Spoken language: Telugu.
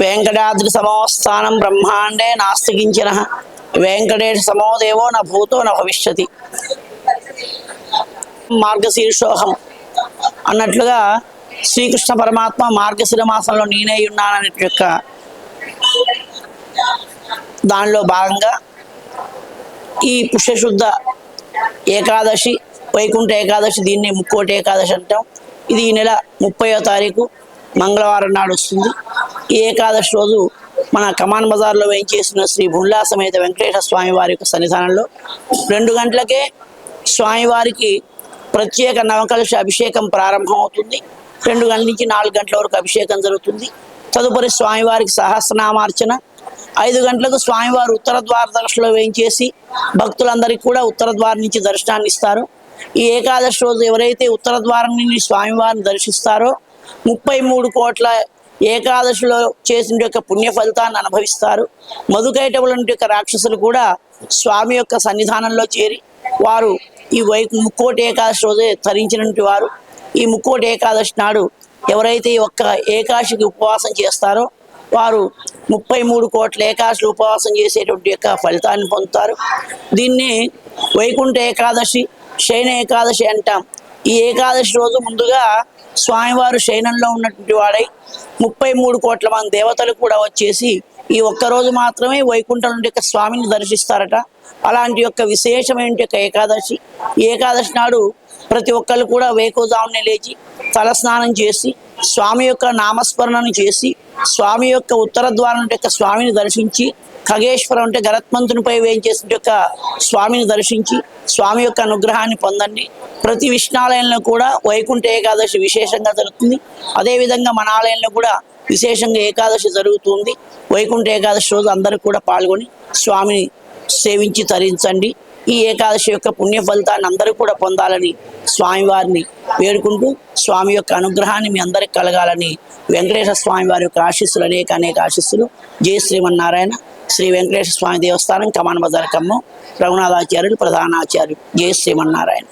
వెంకటాద్రి సమోస్థానం బ్రహ్మాండే నాస్తికించిన వెంకటేశ సమోదేవో నా భూతో నా భవిష్యతి. మార్గశీర్షోహం. అన్నట్లుగా శ్రీకృష్ణ పరమాత్మ మార్గశిర మాసంలో నేనే ఉన్నానని యొక్క దానిలో భాగంగా ఈ పుష్యశుద్ధ ఏకాదశి వైకుంఠ ఏకాదశి దీన్ని ముక్కోటి ఏకాదశి అంటాం. ఇది ఈ నెల ముప్పయో తారీఖు. మంగళవారం నాడు వస్తుంది. ఈ ఏకాదశి రోజు మన కమాన్ బజార్లో వేయించేసిన శ్రీ బుల్లా సమేత వెంకటేశ్వర స్వామి వారి యొక్క సన్నిధానంలో రెండు గంటలకే స్వామివారికి ప్రత్యేక నవకలుష అభిషేకం ప్రారంభం అవుతుంది రెండు గంటల నుంచి నాలుగు గంటల వరకు అభిషేకం జరుగుతుంది. తదుపరి స్వామివారికి సహస్రనామార్చన. ఐదు గంటలకు స్వామివారు ఉత్తర ద్వార దర్శనంలో వేయించేసి భక్తులందరికీ కూడా ఉత్తర ద్వారం నుంచి దర్శనాన్ని ఇస్తారు. ఈ ఏకాదశి రోజు ఎవరైతే ఉత్తర ద్వారం నుండి స్వామివారిని దర్శిస్తారో ముప్పై మూడు కోట్ల ఏకాదశిలో చేసిన యొక్క పుణ్య ఫలితాన్ని అనుభవిస్తారు మధుకైటవుల యొక్క రాక్షసులు కూడా స్వామి యొక్క సన్నిధానంలో చేరి వారు ఈ వై ముక్కోటి ఏకాదశి రోజే తరించినటువంటి వారు. ఈ ముక్కోటి ఏకాదశి నాడు ఎవరైతే ఈ ఒక్క ఏకాశికి ఉపవాసం చేస్తారో వారు ముప్పై మూడు కోట్ల ఏకాశులు ఉపవాసం చేసేటువంటి యొక్క ఫలితాన్ని పొందుతారు. దీన్ని వైకుంఠ ఏకాదశి శయన ఏకాదశి అంటాం. ఈ ఏకాదశి రోజు ముందుగా స్వామివారు శయనంలో ఉన్నటువంటి వాడై ముప్పై మూడు కోట్ల మంది దేవతలు కూడా వచ్చేసి ఈ ఒక్క రోజు మాత్రమే వైకుంఠం నుండి యొక్క స్వామిని దర్శిస్తారట. అలాంటి యొక్క విశేషమైన యొక్క ఏకాదశి. ఏకాదశి నాడు ప్రతి ఒక్కరు కూడా వేకోజామునే లేచి తలస్నానం చేసి స్వామి యొక్క నామస్మరణను చేసి స్వామి యొక్క ఉత్తర ద్వారం నుండి యొక్క స్వామిని దర్శించి ఖగేశ్వరం అంటే గరత్మంతునిపై వేయించేసిన యొక్క స్వామిని దర్శించి స్వామి యొక్క అనుగ్రహాన్ని పొందండి. ప్రతి విష్ణాలయంలో కూడా వైకుంఠ ఏకాదశి విశేషంగా జరుగుతుంది. అదేవిధంగా మన ఆలయంలో కూడా విశేషంగా ఏకాదశి జరుగుతుంది. వైకుంఠ ఏకాదశి రోజు అందరూ కూడా పాల్గొని స్వామిని సేవించి తరించండి. ఈ ఏకాదశి యొక్క పుణ్య ఫలితాన్ని అందరూ కూడా పొందాలని స్వామివారిని వేడుకుంటూ స్వామి యొక్క అనుగ్రహాన్ని మీ అందరికి కలగాలని వెంకటేశ్వర స్వామి వారి యొక్క ఆశీస్సులు అనేక అనేక ఆశీస్సులు. జయ శ్రీమన్నారాయణ. శ్రీ వెంకటేశ్వర స్వామి దేవస్థానం కమాన్ బజార్ ఖమ్మం. రఘునాథాచార్యులు ప్రధానాచార్యులు. జయ శ్రీమన్నారాయణ.